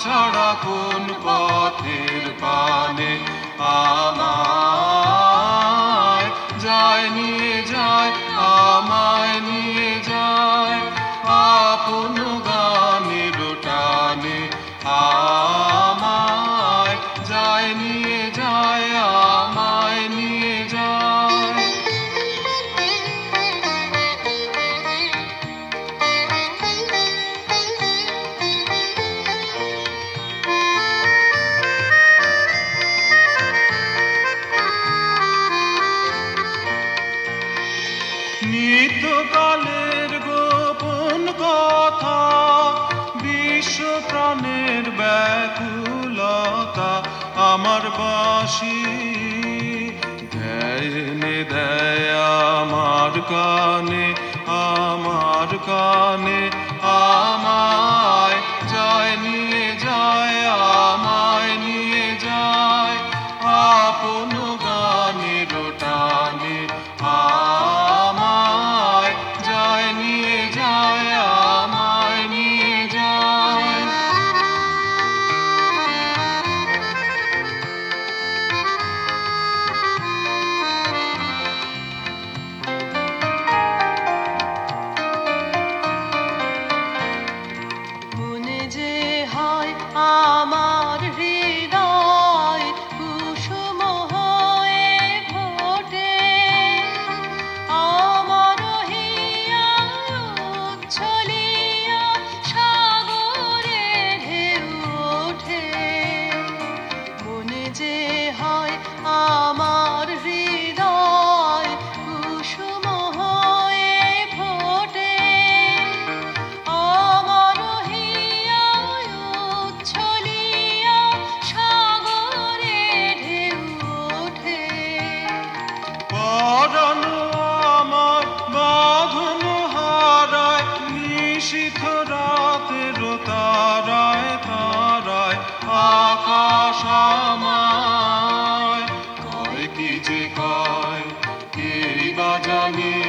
ছাড়া কোন পথের পানে? আমায় নিত্যকালের গোপন কথা বিশ্ব প্রাণের ব্যাকুলতা, আমার বাসি। দেয় এনে দেয় আমার কানে আমার কানে নিশীথ রাতের তারায় তারায় আকাশ আমায় কয় কি যে কয় কে বা জানে?